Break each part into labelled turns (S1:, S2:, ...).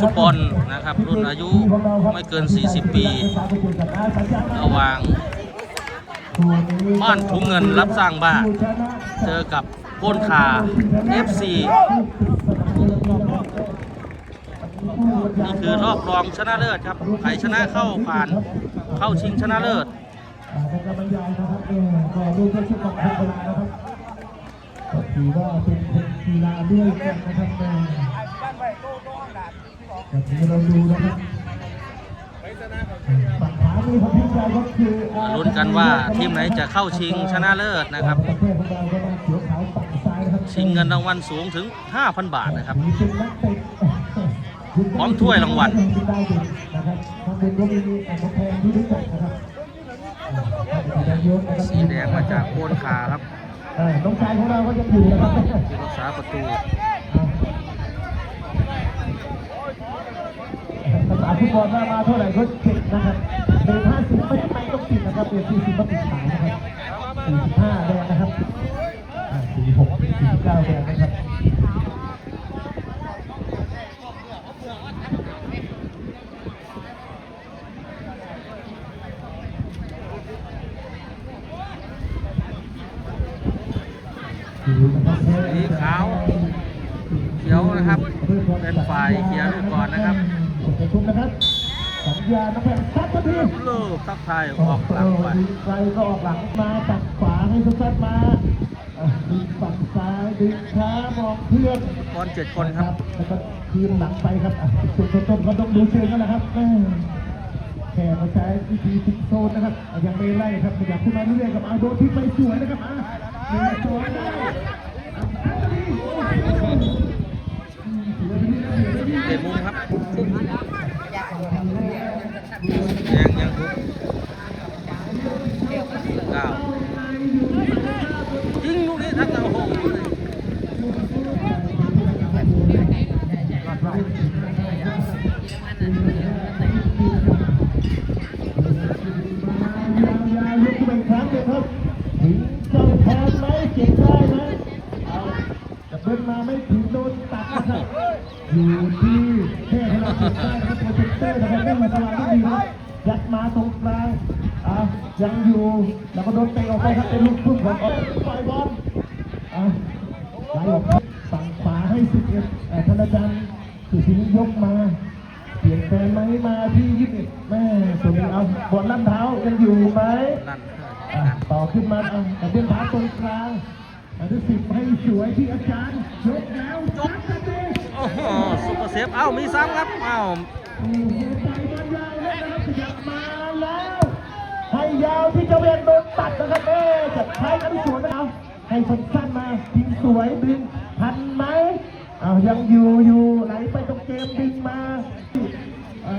S1: ฟุตบอลนะครับรุ่นอายุไม่เกิน 40 ปี ระหว่างบ้านถุงเงินรับสร้างบ้าน เจอกับโกนคา FC นี่คือรอบรองชนะเลิศครับใครชนะเข้าผ่านเข้าชิงชนะเลิศ
S2: เป็นกำลังใจนะครับเออก็ดูเพื่อชุดของคนโบรานะครับถือว่าเป็นคนกีฬาด้วยกันนะครับ แม่ก็ถือเราดูนะครับฝั่งขวามือของทีมเราก็คืออ่า
S1: ลุ้นกันว่าทีมไหนจะเข้าชิงชนะเลิศนะครับ
S2: ประเภทของเราก็มาเขียวขาวฝั่งซ้ายนะครับ
S1: ชิงเงินรางวัลสูงถึง 5,000 บาทนะครับ
S2: มีเป็นนักเตะ
S1: พร้อมถ้วยรางวัล
S2: ได้อยู่นะครับทางบนก็มีแอนแพงที่รู้จักนะครับ
S1: สีแดงมาจากโกนคาครับ
S2: เออน้องชายของเราก็ยังอยู่นะครับ
S1: ที่รักษาประตู
S2: ภาษา ฟุตบอลว่ามาเท่าไหร่ก็เจ็บนะครับเบอร์ห้าสิบไม่ไม่ต้องติดนะครับเบอร์สี่สิบก็ติดขายนะครับสี่สิบห้าแดงนะครับอ่สี่หกสี่สิบเก้าแดงนะครับ
S1: สีขาวเขียวนะครับ เป็นฝ่ายเขียว
S2: ทั
S1: กทายออกหลังไป
S2: ใครก็ออกหลังมาตัดขวาให้ซัดมาอะดึงฝั่งซ้ายดึงช้ามองเพื่อน
S1: บอลเจ็ดคนครับ
S2: แล้วก็คืนหลังไปครับอะจุดต้นๆก็ต้องดูเชิงกันแหละครับแม่แค่มาใช้วิธีติดโซนนะครับอะยังไม่ไล่ครับขยับขึ้นมาเรื่อยๆครับเอาโดนที่ไปสวยนะครับอะหนึ่งสองได้อะทันทีโอ้โหอืมถือว่าเป็นเรื่องที่ดี
S1: เตะมุมครับ โด
S2: นตัดนะครับอยู่ที่เทพเราเก่งได้ครับโปรเจคเตอร์นะครับไม่มีตลาดที่ดีครับยัดมาตรงกลางอะยังอยู่แล้วก็โดนเตะออกไปครับเป็นลูกพุ่งของออกปล่อยบอลอะไหลออกฝั่งขวาให้สิบเอ็ดอ่ธนจันทร์สุธินิยกมาเปลี่ยนแปลงไหมมาที่ยี่สิบแม่ตัวนี้เอาบอลลั่นเท้ายังอยู่ไหมต่อขึ้นมาอะแต่เดินเท้าตรงกลาง อันที่สิบให้สวยที่อาจารย์ยกแล้วจับทันที
S1: โอ้โหซุปเปอร์เซฟเอ้ามีซ้ำครับเอ้า
S2: โอ้โหไปบอลยาวแล้วนะครับขยับมาแล้วให้ยาวที่เจะเวียนโดนตัดนะครับเอ๊ะจะใช้กันที่สวนนะครับให้สั้นๆมายิงสวยดึงทันไหมเอายังอยู่อยู่ไหลไปตรงเกมดึงมาอ่า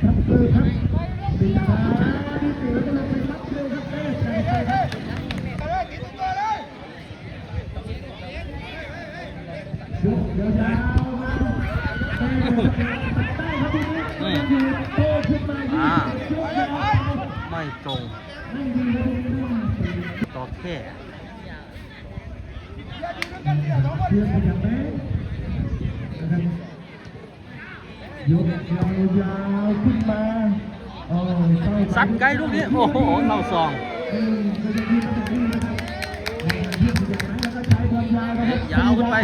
S2: ครับคือครับดึงมาที่เสือก็เลยไปรับเลยครับเอ๊ะใช่ใช่ครับยกยาวๆมาเอ๊ะได้ครับทีนี้ก็ยังอยู่โตขึ้นมายี่
S1: อ่า
S2: สิบยกยาว
S1: ไม่ตรงต่อแค่
S2: เพื่อนขยับไหมนะครับยกยาวขึ้นมาโอ้ยเข้าไป
S1: สัดไกลลูกนี้ โอ้โหเข้าซอง
S2: ยาว
S1: ขึ้นไป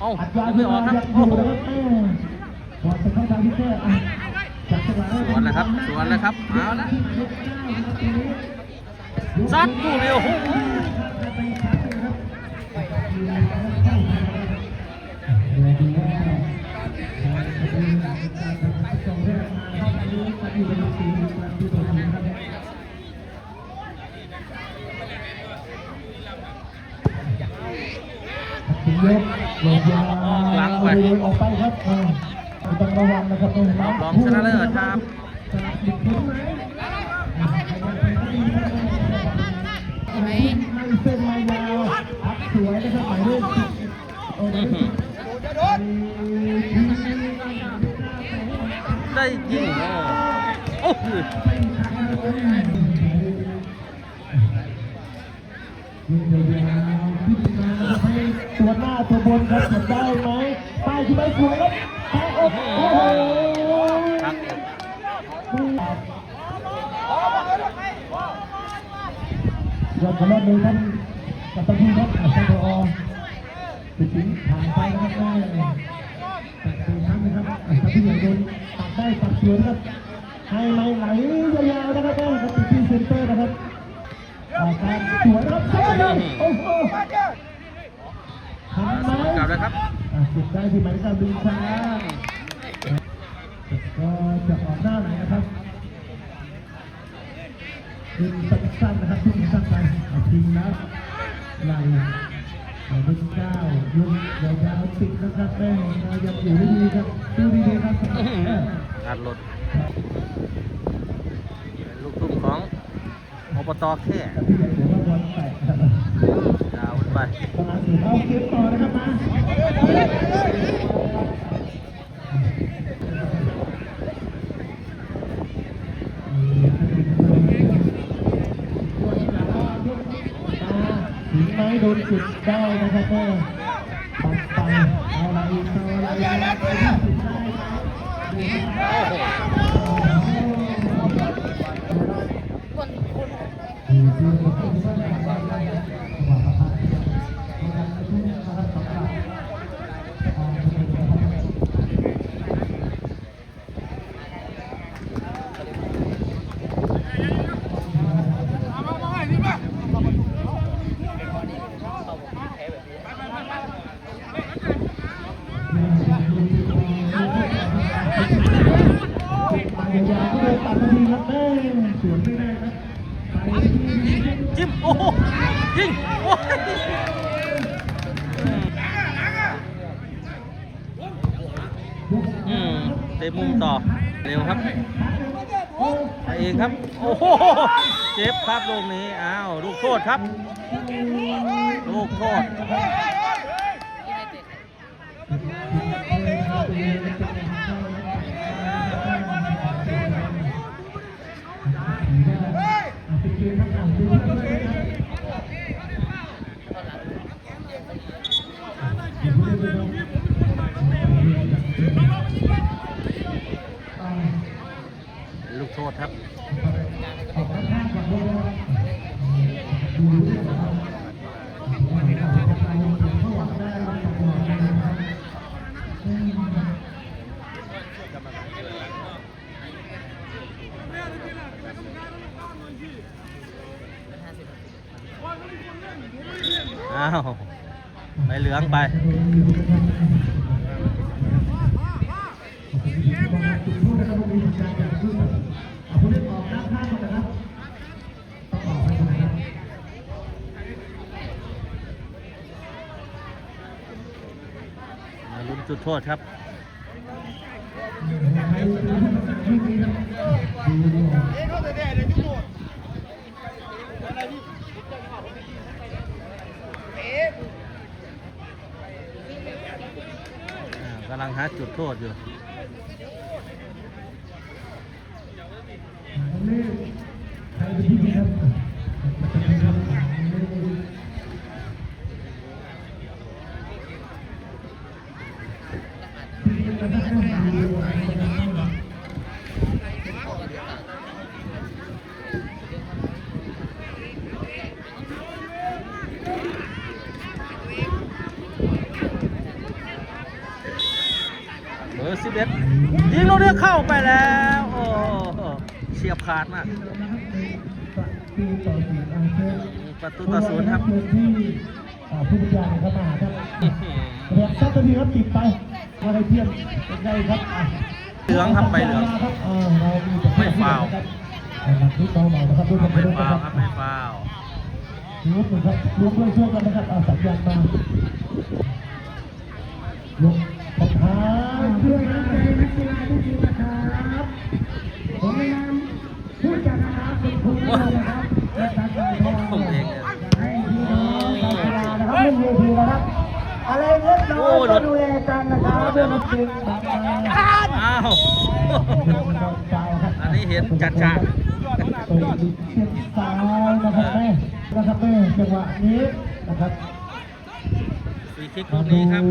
S2: หาตัวกระโดดนะครับ
S1: เอ้า
S2: อัดยาว
S1: ไม่ออกครับ
S2: ยั
S1: โอ้
S2: ง
S1: โห
S2: อยู่นะครับแม่ก่อนจะเข้าทางที่แก้อะจับจังหวะให้
S1: สวนเลยครับสวนเลยครับเอาละซัดลูกนี้โอ้โห
S2: ยกลงยาว
S1: หลังไป
S2: ออกไปครับอ่าต้องระวังนะครับ
S1: รอบรองชนะเลิศครับ
S2: ไม่เส้นไม่ยาวอัพสวยนะครับหมายเลขสิบโอ้โห
S1: อื้อหือได้ยิงโอ้โห
S2: ยิงยาวๆขึ้นมาห้ตัวหน้าตัวบนครับจะได้ไหมป้ายที่ไม่สวยครับแพ้อกโอ้โห
S1: ครับ
S2: ยอดขลอดเลยท่านกัปตันทีครับท่านผอติดสิงผ่านไปนะครับได้ตัดสี่ครั้งนะครับท่านผู้ใหญ่โดนตัดได้ตัดสวนครับให้ไหลไหลยาวๆนะครับได้ครับติดที่เซ็นเตอร์นะครับออการสวนครับโอ้โหำไหม
S1: กลับแล้วครับ
S2: อะสุดได้ที่หมายเลขดึงช้าก็จะออกหน้าไหนนะครับดึงสั้นๆนะครับทุ่งสั้นไปเอาทิ้งนะไหลไหลดึงเก้ายุ่งยาวๆติดนะครับแม่เรายังอยู่ได้ดีครับดูดีๆครับ
S1: การหลดเป็นลูกทุ่งของอบตแค่ ไป
S2: เอาเกมต่อนะครับมาถึงไม้โดนจุดได้นะครับแม่ปัดไปเอาอะไรเอาอะไรเอาอะไรที่จุดไตัดมาดีครับแม่สวนไม่ได้ครับ
S1: จิ้มโอ้ยิงโอ้อืมเตะมุมต่อเร็วครับไปเองครับ โอ้โหเจ็บครับลูกนี้อ้าวลูกโทษครับ ลูกโทษ ลูกโทษครับ โทษครับกำลังหาจุดโทษอยู่ เบอร์สิบเอ็ดยิงลูกนี้เข้าไปแล้ว โอ้โหเฉียบขาดมากประตูต่อศูนย์ครับ
S2: ที่อ่าผู้บรรยายเข้ามาครับเรียกซับตัวทีครับติดไปมา ให้เพียงเป็นไงครับอะ
S1: เหลืองครับไปเหลือง
S2: ครับเออเรามีแต่
S1: ไม่ฟาว
S2: ครับเอาหนักนิดเบาหน่อยนะครับด้วยกัน
S1: ไม่ฟาวครับไม่ฟาว
S2: ลุกหนึ่งครับลุกด้วยช่วยกันนะครับเอาสัญญาณมาลุกประธานเพื่อนนักเตะนักกีฬาทุกทีมนะครับผมในนามผู้จัดนะครับเป็นผู้นำนะครับและทางการทอง
S1: ผมเองเนี่ย
S2: ให้พี่น้องชาวกีฬานะครับเล่นเวทีนะครับอะไรเล็กน้อยก็ดูแลกั นนะครับเรื่องจริงครับ
S1: อ้าว อันนี้เห็นจัดจ้า
S2: เปิดเส้นซ้ายนะครับแม่นะครับแม่จังหวะนี้นะครับ
S1: เฟรีคิกลูกนี้ครับ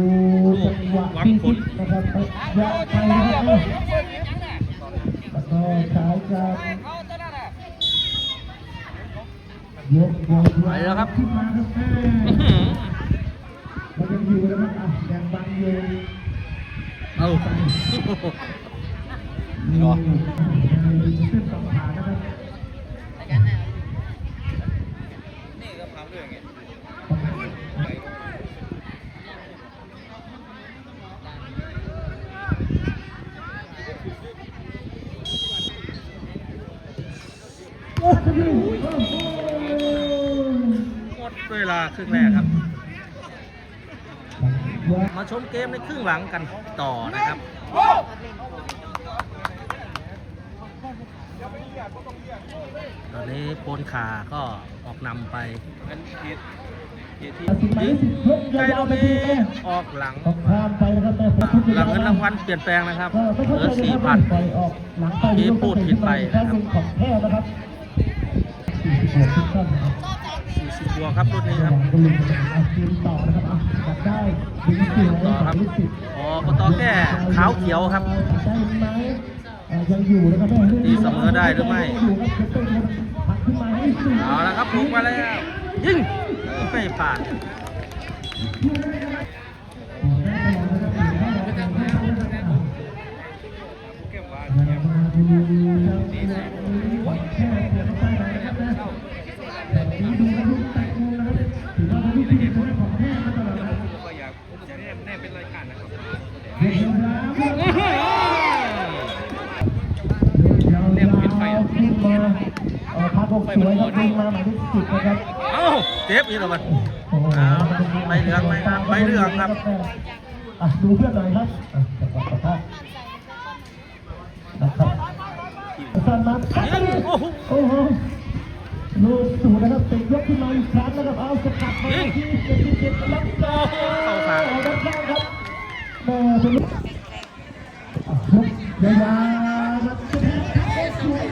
S1: ลูกหวังผล
S2: นะครับยาวไปนะครับแล้วก็สายการยกบอล
S1: ไปแล้วครับ
S2: ขึ้นมาครับแม่
S1: อื้อหือ
S2: มันยังอยู่นะครับอะแดงบังอยู่
S1: เอา
S2: นี่เส้นสองขานะครับโอ้โห
S1: หมดเวลาครึ่งแรกครับ มาชมเกมในครึ่งหลังกันต่อนะครับตอนนี้โปนขาก็ออกนำไปไกโลเมออกหลัง
S2: ต้องข้ามไปนะครับแต่
S1: หลังเงินรางวัลเปลี่ยนแปลงนะครับเหลือสี่พัน
S2: ปล่อยออกหลังไป
S1: เมื่อกี้พูดผิดไปนะครับ
S2: ของแท้นะครับ46ทุกท่านนะครั
S1: วครับรุ่นนี้ครั
S2: บ
S1: ต่อครับอ๋อก็ต่อแค่ขาวเขียวครับตีเสมอได้หรือไม่
S2: เอา
S1: ละครับถูกมาแล้วยิงไม่ผ่าน
S2: เก็บไว้ พกสวยครับดึงมาหมายเลขสิบนะครับ
S1: เอ้าเจ็บอีกแล้วมันเอาใบเหลืองไหมครับใบเหลืองครับ
S2: อะดูเพื่อนหน่อยครับอะจับจับจับนะครับสันมา
S1: ยิงโอ้โห
S2: โอ้โหลูกสูนะครับเป็นยกขึ้นมาอีกครั้งนะครับเอาสกัดมาที่เจ็ดที่เจ็ดรับได้
S1: เข้าทาง
S2: รับได้ครับแม่เป็นลูกอะลุกยาวๆครับสวย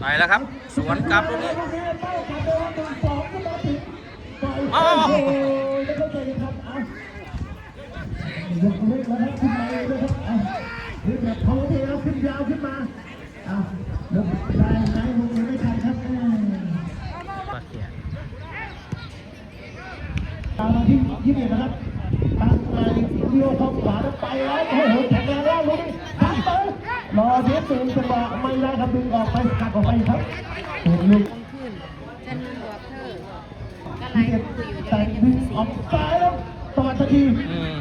S1: ไปแล้วครับ สวนกลับตรงนี้เอา
S2: เอา
S1: เอา
S2: เอา
S1: เอา
S2: ยกเล็กขึ้นมาเลยครับอาเฮ้ยแบบเขาเทแล้วขึ้นยาวขึ้นมาเอาแล้วได้ไหมมึงยังไม่ทันครับแม่
S1: ปากเขียน
S2: ตามมาที่ยี่สิบนะครับตั้งมาเลี้ยวเข้าขวาแล้วไปแล้วโอ้โหแข็งแรงแล้วลูกนี้ตั้งรอเดี๋ยตื่นจังหวะ ไม่ได้ครับดึงออกไปกัดออกไปครับโอ้โหลูก
S3: ขึ้นฉันบอกเธอก็ไล
S2: ที่
S3: ฟ์คุยอยู่
S2: แต่
S3: เดี๋ยว
S2: ดึง
S3: จะ
S2: ออกซ้ายแล้วตวัดทันที
S1: อืม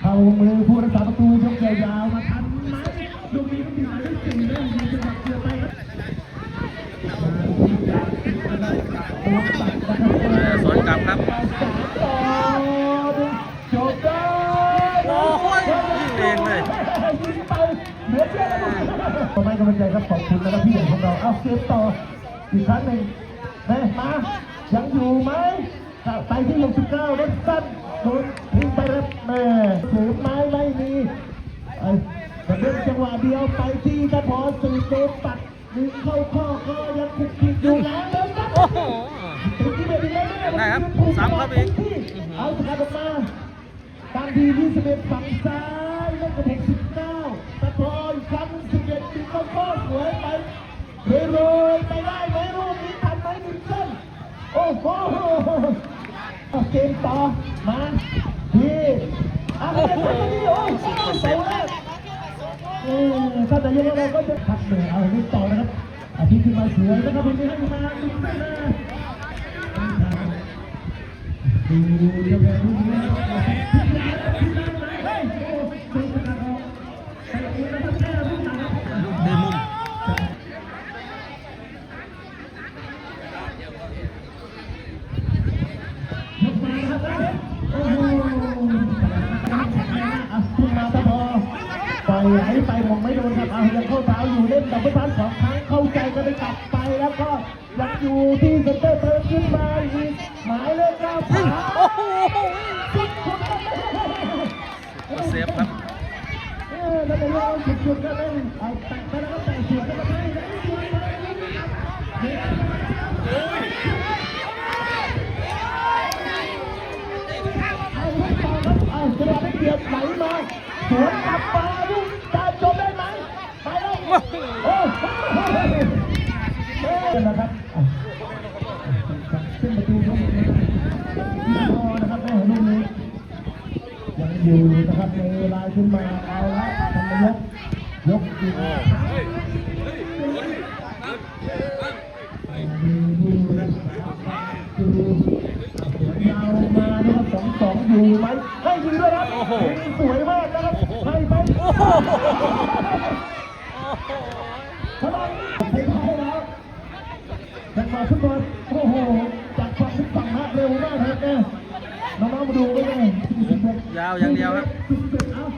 S2: เข้ามือผู้รักษาประตูยกยาวๆมาทันไหมลูกนี้ก็มีหมายเลขสี่นะมีจังหวะเกือบไปครับตัวตัดนะครับ
S1: เออสวนกลับครับ
S2: สามต่อหนึ่งจบได้
S1: โอ้โหยิงเองเลย
S2: ยิงไปเหลือเชื่อแล้วขอบคุณกำลังใจครับขอบคุณนะครับพี่ใหญ่ของเราเอาเกมต่ออีกครั้งหนึ่งเฮ้ยมายังอยู่ไหมไปที่69รถสั้นโดนทิ้งไปแล้วแม่ถือไม้ไม่มีไอ้แต่เล่นจังหวะเดียวไปที่กระพอสื่อโดนปัดดึงเข้าข้อก็ยังคุกคิดอยู่แล้วแล้วครับ
S1: โอ้โห
S2: ถึงที่เด็ดอีกแล้ว
S1: ได้ครับซ้ำครับอีก
S2: เอาสกัดออกมาตามที21ฝั่งซ้ายแล้วก็เทค เรื่อยไปได้ไหมลูกนี้ทันไหมหนึ่งเส้นโอ้โหเกมต่อมาที่อะไรกันนี่โอ้ยเสาแรกเออถ้าแต่ยังไงเราก็จะพักเหนื่อยเอาเล่นต่อนะครับอาทิตย์ขึ้นมาสวยนะครับวันนี้ให้มาดึงได้มาดูดูยังไงดูดูเฮ้ย แล้วก็อยากอยู่ที่เซ็น
S1: เตอร์
S2: เพิ่มขึ้นมาอีกหมายเลขเก้าผ่าโอ้โหเซฟครับเออแล้วเป็นเองฉุดฉุดกันเลยเอาแตะไปแล้วก็แตะสวนแล้วก็ไม่ได้
S1: จังห
S2: วะได้
S1: เกียบ
S2: ไหลมาสวนกลับมาลูกตาจบได้ไหมไปเลย ยขึ้นประตูครับรอนะครับแม่ลูกนี้ยังอยู่นะครับในลายขึ้นมาเอาละทำนายกยกอีกยาวมานะครับสองสองอยู่ไหมให้ยิงด้วยครับ
S1: โอ้โห
S2: สวยมากนะครับให้ไป
S1: โอ้โห
S2: พลังเทให้แล้ว จังหวะฟุตบอลโอ้โหจากฝั่งทุกฝั่งฮะเร็วมากครับแม่น้องๆมาดูกันเลย
S1: ยาวอย่างเดียวครับ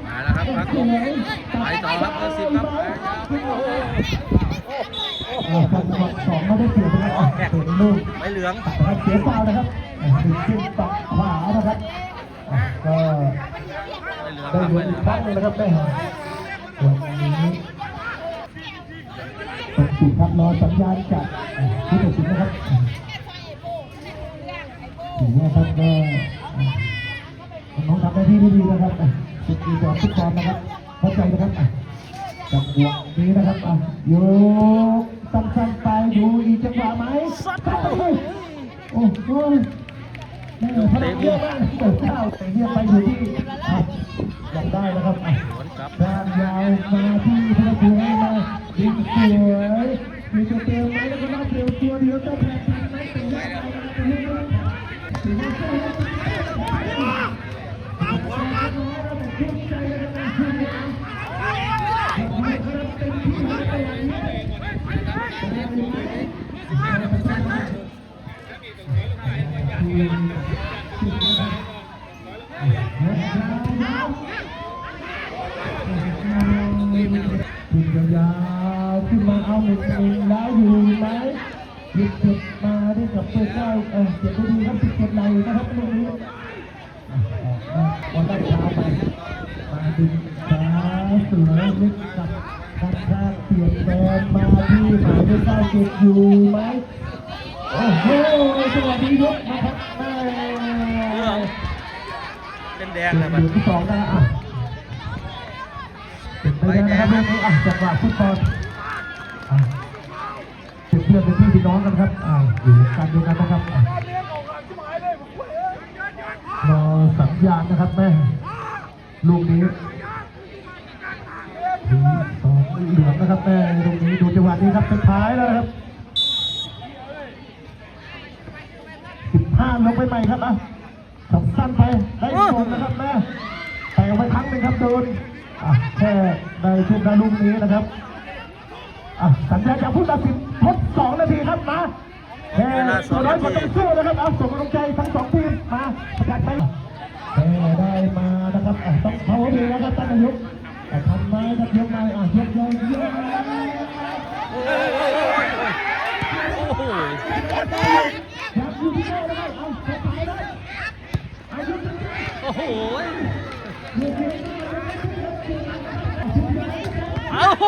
S1: มาแล้วครับพักลงไปต่อครับเบอร์สิบครับไปยาวโอ้โห
S2: โอ้ฝั่งฝั่งสองไม่ได้เสียไปแล้วเป็นลูก
S1: ไม่เหลือง
S2: ตัดเสียฟาวนะครับดึงขึ้นตัดขวานะครับก็
S1: ไม่เหลืองค
S2: ได้
S1: รับ
S2: ดู
S1: ไม่เห
S2: อี ตกจุดครับรอสัญญาณจากผู้ตัดสินนะครับถือว่าท่านก็น้องทำหน้าที่ได้ดีนะครับสุดดีต่อทุกคนนะครับเข้าใจนะครับจังหวะนี้นะครับอะโยกสั้นๆไปดูอีกจังหวะไหมสัดไปโอ้โหแม่พลังเยอะมากเปิดเก้าแต่เงียบไปอยู่ที่อะยังได้นะครับด้านยาวมาที่พระภูมิมา ยิงสวยมีจะเติมไหมแล้วก็น่าเตียวตัวเดียวจ้าแพ้ทันไหมตีได้ไหมตีได้ไหมตีได้ไหมเอาหัวมาชื่นใจเลยนะชื่นใจไม่ครับเต็มที่เลยไปอย่างนี้ขึ้ ที่หมายเลขเก้าเก็บอยู่ไหมโอ้โหสวัสดียกนะครับ
S1: เป็นแดง
S2: เห
S1: เลยมัน
S2: ลืองที่สองนะอะเป็นไปได้นะครับเรื่องนี้อะจังหวะฟุตบอลเป็นเพื่อนเป็นพี่เป็นน้องกันครับอ่าอยู่กันเดียวกันนะครับรอสัญญาณนะครับแม่ลูกนี้ เหลือนะครับแม่ตรงนี้ดูจังหวะนี้ครับสุดท้ายแล้วนะครับสิบห้าลงไปใหม่ครับอะสองสั้นไปได้อีกคนนะครับแม่แต่ไปครั้งหนึ่งครับโดนอะแค่ในช่วงนาลูกนี้นะครับอะสัญญาจากผู้ตัดสินทดสองนาทีครับมาแค่ตัวน้อยกว่าต้องสู้นะครับเอาส่งกำลังใจทั้งสองทีมมาประกาศไปแค่ได้มานะครับอะต้องเขาดีนะครับท่านนายก แต่ทำไมครับยกมาอะยกยกยก
S1: โอ้โห
S2: อยากอยู่ที่ไหนนะครับเอาเข้าไปเลยเอายกยก
S1: โอ้โห
S2: ยกยก
S1: เอาโห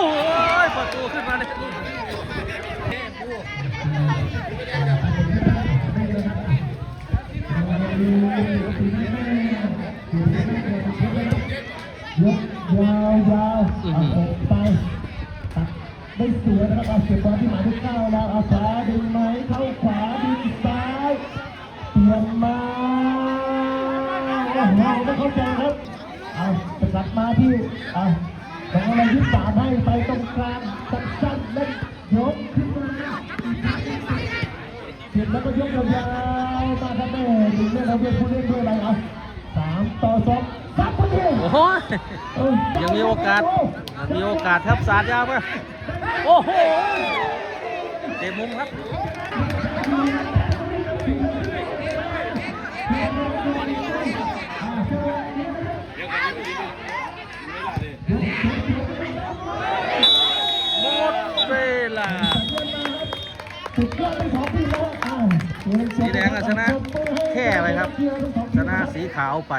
S1: ประตูขึ้นมาเลย
S2: กยาวยาวเอาไปตัดได้ สวยนะสับเอาเสียบอลที่หมายเลขเก้าแล้วเอาขวาดึงไหมเข้าขวาดึงซ้ายเปลี่ยนมาโอ้โหไม่เข้าใจครับเอาจะกลับมาที่เอาของอะไรที่สามให้ไปตรงกลางสั้นๆแล้วยกขึ้นมาเสร็จแล้วก็ยกยาวๆมาครับแม่ดึงเล่เราเป็นผู้เล่นด้วยอะไรเอาสามต่อสองซับพอดี
S1: โอ้โหยังมีโอกาสยังมีโอกาสครับสาดยาวไป โอ้โหเตะมุมครับหมดเวลา
S2: สีแด
S1: งอะชนะแค่ไปครับ ชนะสีขาวไป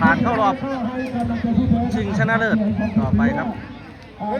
S1: ผ่านเข้ารอบชิงชนะเลิศต่อไปครับ